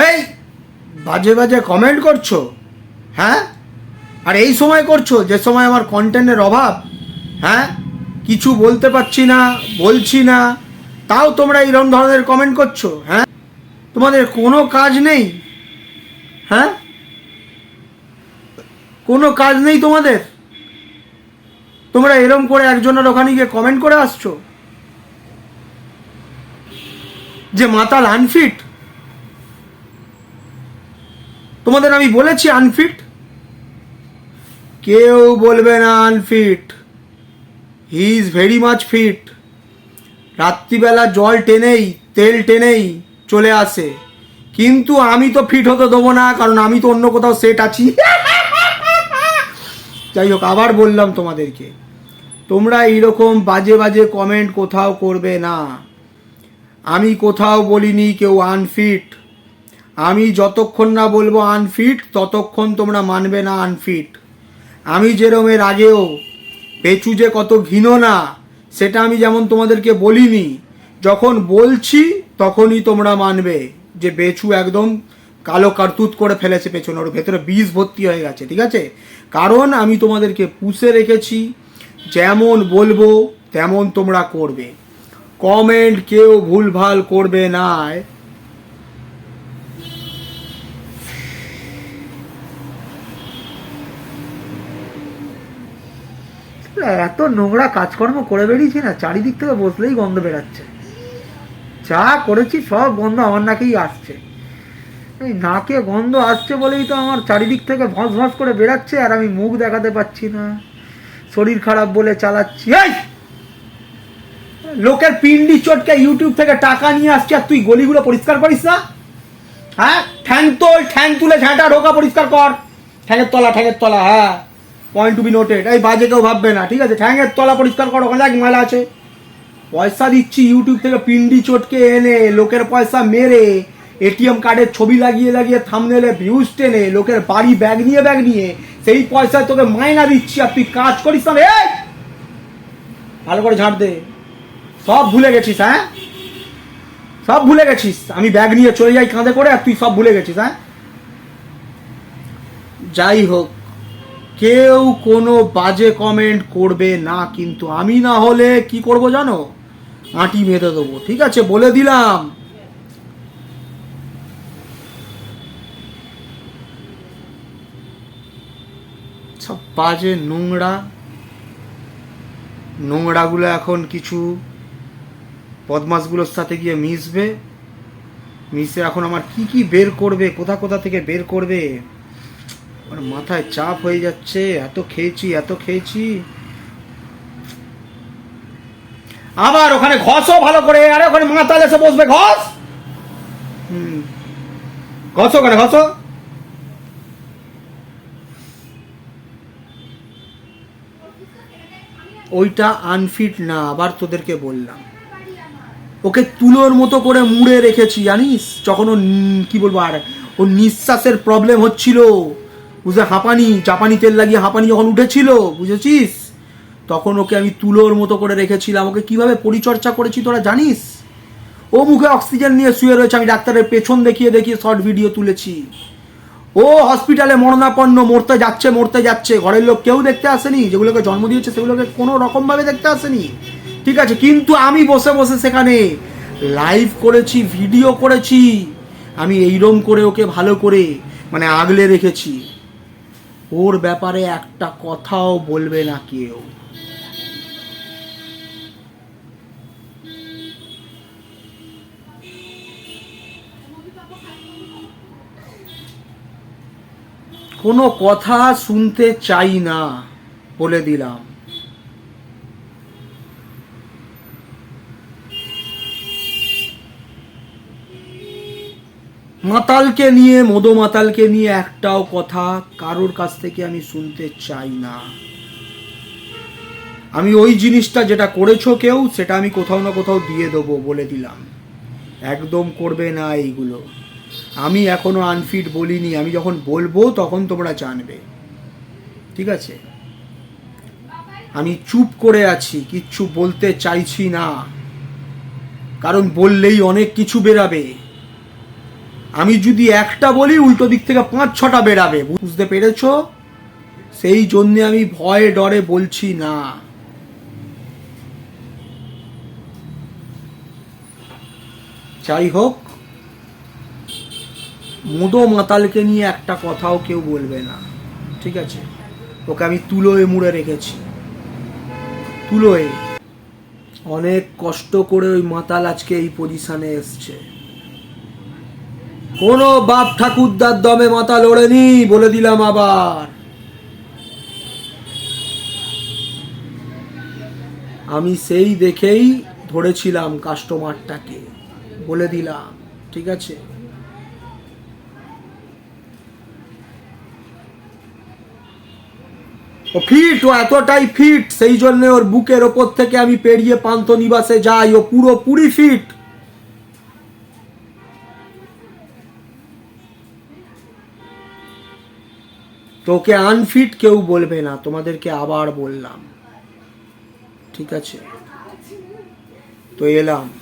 এই, বাজে বাজে কমেন্ট করছ? হ্যাঁ? আর এই সময় করছ, যে সময় আমার কন্টেন্টের অভাব হ্যাঁ? কিছু বলতে পারছি না, বলছি না, তাও তোমরা এইরকম ধরনের কমেন্ট করছ হ্যাঁ? তোমাদের কোনো কাজ নেই হ্যাঁ? কোনো কাজ নেই তোমাদের? তোমরা এরম করে একজনের ওখানে গিয়ে কমেন্ট করে আসছো? যে মাতাল আনফিট তোমাদের আমি বলেছি আনফিট কেউ বলবে না unfit he is very much fit রাত্রিবেলা জল টেনেই, তেল টেনেই চলে আসে। কিন্তু আমি তো ফিট হতে দেবো না, কারণ আমি তো অন্য কোথাও সেট আছি। যাই হোক, আবার বললাম তোমাদেরকে। তোমরা এইরকম বাজে বাজে কমেন্ট কোথাও করবে না। আমি কোথাও বলিনি কেউ আনফিট আমি যতক্ষণ না বলব আনফিট ততক্ষণ তোমরা মানবে না আনফিট আমি যেরম এর আগেও, পেঁচু যে কত ঘিন না, সেটা আমি যেমন তোমাদেরকে বলিনি, যখন বলছি তখনই তোমরা মানবে যে বেচু একদম কালো কারতুত করে ফেলেছে পেছনে ওর ভেতরে বীজ ভর্তি হয়ে গেছে, ঠিক আছে? কারণ আমি তোমাদেরকে পুষে রেখেছি, যেমন বলব তেমন তোমরা করবে। কমেন্ট কেউ ভুলভাল করবে না। এত নোংরা কাজকর্ম করে বেরিয়েছি না, চারিদিক থেকে বসলেই গন্ধ বেরাচ্ছে। যা করেছি সব গন্ধ আমার নাকেই আসছে। এই নাকে গন্ধ আসছে বলেই তো আমার চারিদিক থেকে ভস ভস করে বেরাচ্ছে, আর আমি মুখ দেখাতে পাচ্ছি না। শরীর খারাপ বলে চালাচ্ছি। এই! লোকের পিন্ডি চটকে ইউটিউব থেকে টাকা নিয়ে আসছে, আর তুই গলিগুলো পরিষ্কার করিস না? হ্যাঁ? ঠ্যাং তোল, ঠ্যাং তুলে ঝাঁটা ঢোকা পরিষ্কার কর। ঠ্যাঙের তলা ঠ্যাঙের তলা হ্যাঁ। পয়েন্ট টু বি নোটেড এই বাজে কেউ ভাববে না, ঠিক আছে? ঠ্যাঙের তলা পরিষ্কার করো, ওখানে এক ময়লা আছে। পয়সা দিচ্ছি ইউটিউব থেকে পিন্ডি চটকে এনে, লোকের পয়সা মেরে এটিএম কার্ডের ছবি লাগিয়ে লাগিয়ে থামনেলে ভিউজ টেনে, লোকের বাড়ি ব্যাগ নিয়ে ব্যাগ নিয়ে, সেই পয়সা তোকে মাইনা দিচ্ছি, আর তুই কাজ করিস না! ভালো করে ঝাঁট দে। সব ভুলে গেছিস হ্যাঁ? সব ভুলে গেছিস। আমি ব্যাগ নিয়ে চলে যাই কাঁধে করে, আর তুই সব ভুলে গেছিস হ্যাঁ? যাই হোক কেউ কোনো বাজে কমেন্ট করবে না, কিন্তু আমি না হলে কি করব জানো? আঁটি বেঁধে দেবো, ঠিক আছে? বলে দিলাম। সব বাজে নোংরা। নোংরাগুলো এখন কিছু বদমাসগুলোর সাথে গিয়ে মিশবে। মিশে এখন আমার কি কি বের করবে? কোথা কোথা থেকে বের করবে? আমার মাথায় চাপ হয়ে যাচ্ছে, এত খেয়েছি এত খেয়েছি। আবার ওখানে ঘষও ভালো করে, আরে ওখানে মাথায় এসে বসবে, ঘষ। হুম। ঘষো ওখানে, ঘষো। ওইটা আনফিট না, আবার তোদেরকে বললাম। ওকে তুলোর মতো করে মুড়ে রেখেছি, জানিস? যখন ও কি বলব আর, ওর নিঃশ্বাসের প্রবলেম হচ্ছিল। বুঝে হাঁপানি, চাপানি তেল লাগিয়ে হাঁপানি যখন উঠেছিল, বুঝেছিস? তখন ওকে আমি তুলোর মতো করে রেখেছিলাম। ওকে কীভাবে পরিচর্যা করেছি তোরা জানিস? ও মুখে অক্সিজেন নিয়ে শুয়ে রয়েছে, আমি ডাক্তারের পেছন দেখিয়ে দেখিয়ে শর্ট ভিডিও তুলেছি। ও হসপিটালে মরণাপন্ন, মরতে যাচ্ছে মরতে যাচ্ছে। ঘরের লোক কেউ দেখতে আসেনি, যেগুলোকে জন্ম দিয়েছে সেগুলোকে কোনো রকমভাবে দেখতে আসেনি। ঠিক আছে, কিন্তু আমি বসে বসে সেখানে লাইভ করেছি ভিডিও করেছি। আমি এইরম করে ওকে ভালো করে মানে আগলে রেখেছি। ওর ব্যাপারে একটা কথাও বলবে না কেউ। কোনো কথা শুনতে চাই না বলে দিলাম। মাতালকে নিয়ে মদো মাতালকে নিয়ে একটাও কথা কারোর কাছ থেকে আমি শুনতে চাই না। আমি ওই জিনিসটা যেটা করেছ কেউ, সেটা আমি কোথাও না কোথাও দিয়ে দেবো বলে দিলাম। একদম করবে না এইগুলো। আমি এখনও আনফিট বলিনি। আমি যখন বলব তখন তোমরা জানবে। ঠিক আছে? আমি চুপ করে আছি, কিচ্ছু বলতে চাইছি না। কারণ বললেই অনেক কিছু বেরাবে। আমি যদি একটা বলি, উল্টো দিক থেকে পাঁচ, ছটা বেরাবে বুঝতে পেরেছ? সেই জন্যে আমি ভয়ে ডরে বলছি না। যাই হোক, মোদো মাতালকে নিয়ে একটা কথাও কেউ বলবে না। ঠিক আছে? ওকে আমি তুলোয় মুড়ে রেখেছি। তুলোয়। অনেক কষ্ট করে ওই মাতাল আজকে এই পজিশনে এসছে। কোনো বাপ ঠাকুরদার দমে মাথা লড়েনি বলে দিলাম আবার। আমি সেই দেখেই ধরেছিলাম কাস্টমারটাকে, বলে দিলাম, ঠিক আছে? ও ফিট, ও এতটাই ফিট, সেই জন্য ওর বুকের ওপর থেকে আমি পেরিয়ে পান্থ নিবাসে যাই, ও পুরো পুরি ফিট। তোকে আনফিট কেউ বলবে না তোমাদেরকে আবার বললাম। ঠিক আছে? তো এলাম।